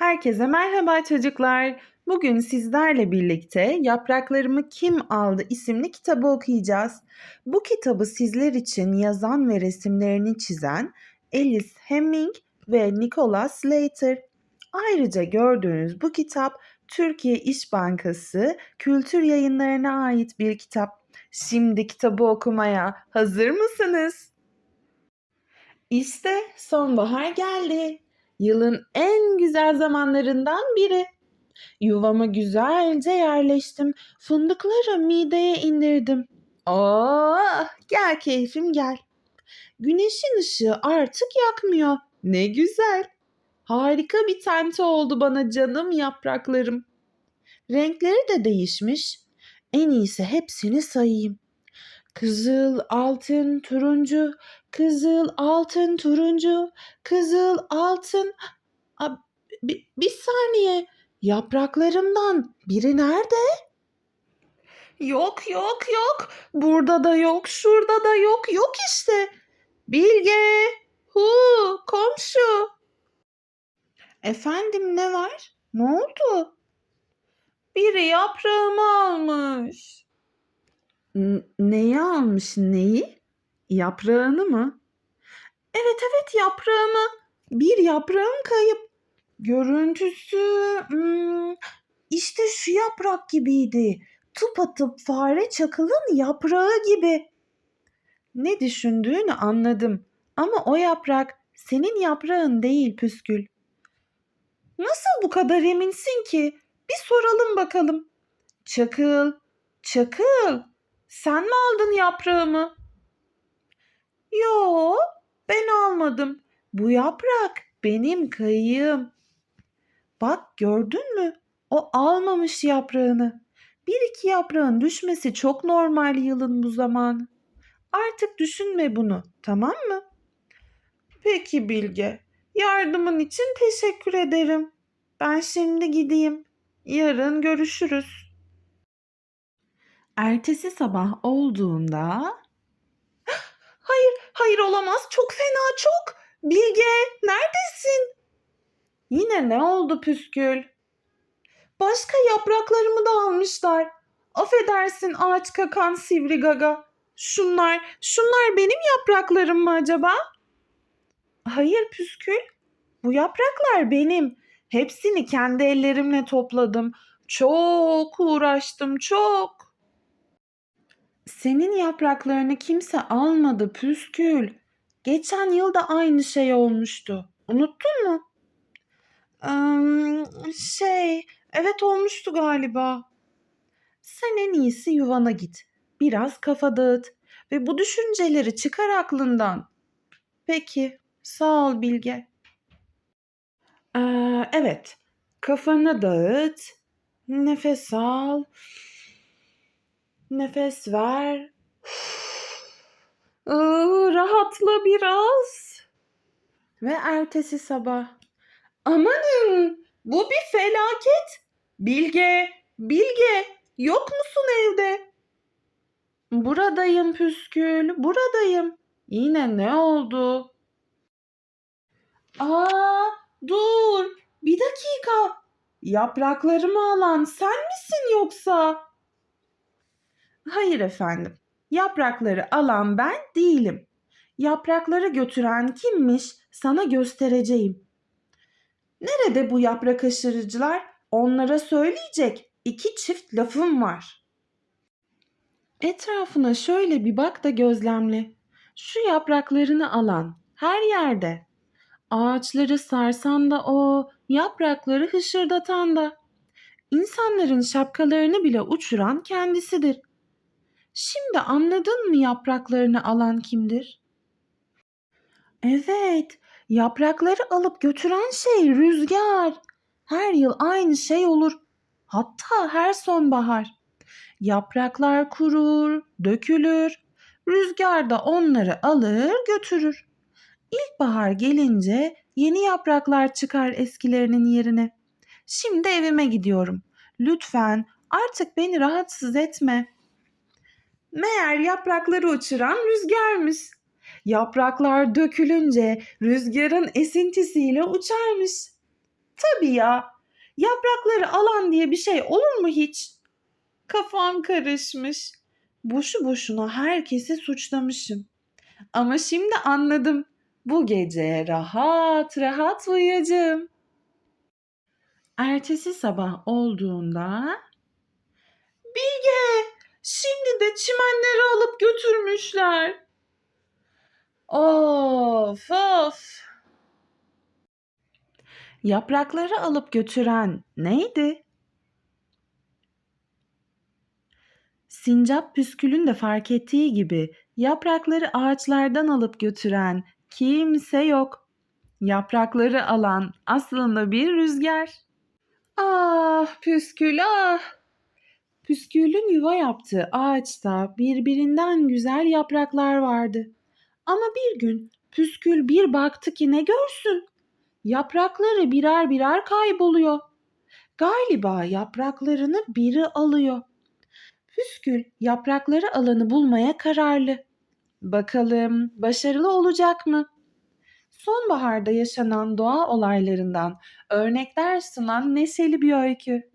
Herkese merhaba çocuklar. Bugün sizlerle birlikte Yapraklarımı Kim Aldı isimli kitabı okuyacağız. Bu kitabı sizler için yazan ve resimlerini çizen Alice Hemming ve Nicholas Slater. Ayrıca gördüğünüz bu kitap Türkiye İş Bankası Kültür Yayınlarına ait bir kitap. Şimdi kitabı okumaya hazır mısınız? İşte sonbahar geldi. Yılın en güzel zamanlarından biri. Yuvama güzelce yerleştim. Fındıkları mideye indirdim. Oh, gel keyfim gel. Güneşin ışığı artık yakmıyor. Ne güzel. Harika bir tente oldu bana canım yapraklarım. Renkleri de değişmiş. En iyisi hepsini sayayım. Kızıl, altın, turuncu, kızıl, altın, turuncu, kızıl, altın. A, bir, bir saniye. Yapraklarımdan biri nerede? Yok, yok, yok. Burada da yok, şurada da yok. Yok işte. Bilge, hu, komşu. Efendim ne var? Ne oldu? Biri yaprağımı almış. Neyi almış neyi? Yaprağını mı? Evet evet yaprağımı. Bir yaprağım kayıp. Görüntüsü hmm, işte şu yaprak gibiydi. Tıpatıp fare çakılın yaprağı gibi. Ne düşündüğünü anladım. Ama o yaprak senin yaprağın değil püskül. Nasıl bu kadar eminsin ki? Bir soralım bakalım. Çakıl, çakıl. Sen mi aldın yaprağımı? Yo, ben almadım. Bu yaprak benim kayığım. Bak gördün mü? O almamış yaprağını. Bir iki yaprağın düşmesi çok normal yılın bu zamanı. Artık düşünme bunu, tamam mı? Peki Bilge. Yardımın için teşekkür ederim. Ben şimdi gideyim. Yarın görüşürüz. Ertesi sabah olduğunda Hayır, hayır olamaz. Çok fena, çok. Bilge, neredesin? Yine ne oldu püskül? Başka yapraklarımı da almışlar. Affedersin ağaç kakan sivri gaga. Şunlar, şunlar benim yapraklarım mı acaba? Hayır püskül. Bu yapraklar benim. Hepsini kendi ellerimle topladım. Çok uğraştım, çok. Senin yapraklarını kimse almadı püskül. Geçen yıl da aynı şey olmuştu. Unuttun mu? Eee, şey, evet olmuştu galiba. Sen en iyisi yuvana git. Biraz kafa dağıt ve bu düşünceleri çıkar aklından. Peki, sağ ol Bilge. Ee, evet, kafanı dağıt, nefes al, nefes ver. Iı, rahatla biraz. Ve ertesi sabah. Amanın bu bir felaket. Bilge, Bilge yok musun evde? Buradayım püskül, buradayım. Yine ne oldu? Aa, dur. Bir dakika. Yapraklarımı alan sen misin yoksa? Hayır efendim. Yaprakları alan ben değilim. Yaprakları götüren kimmiş sana göstereceğim. Nerede bu yaprak aşırıcılar? Onlara söyleyecek iki çift lafım var. Etrafına şöyle bir bak da gözlemle. Şu yapraklarını alan her yerde. Ağaçları sarsan da o, yaprakları hışırdatan da. İnsanların şapkalarını bile uçuran kendisidir. Şimdi anladın mı yapraklarını alan kimdir? Evet, yaprakları alıp götüren şey rüzgar. Her yıl aynı şey olur. Hatta her sonbahar. Yapraklar kurur, dökülür. Rüzgar da onları alır götürür. İlkbahar gelince yeni yapraklar çıkar eskilerinin yerine. Şimdi evime gidiyorum. Lütfen artık beni rahatsız etme. Meğer yaprakları uçuran rüzgarmış. Yapraklar dökülünce rüzgarın esintisiyle uçarmış. Tabii ya. Yaprakları alan diye bir şey olur mu hiç? Kafam karışmış. Boşu boşuna herkesi suçlamışım. Ama şimdi anladım. Bu gece rahat rahat uyuyacağım. Ertesi sabah olduğunda Bilge, şimdi de çimenleri alıp götürmüşler. Of of. Yaprakları alıp götüren neydi? Sincap püskülün de fark ettiği gibi yaprakları ağaçlardan alıp götüren kimse yok. Yaprakları alan aslında bir rüzgar. Ah püskül ah! Püskülün yuva yaptığı ağaçta birbirinden güzel yapraklar vardı. Ama bir gün püskül bir baktı ki ne görsün? Yaprakları birer birer kayboluyor. Galiba yapraklarını biri alıyor. Püskül yaprakları alanı bulmaya kararlı. Bakalım başarılı olacak mı? Sonbaharda yaşanan doğa olaylarından örnekler sunan neşeli bir öykü.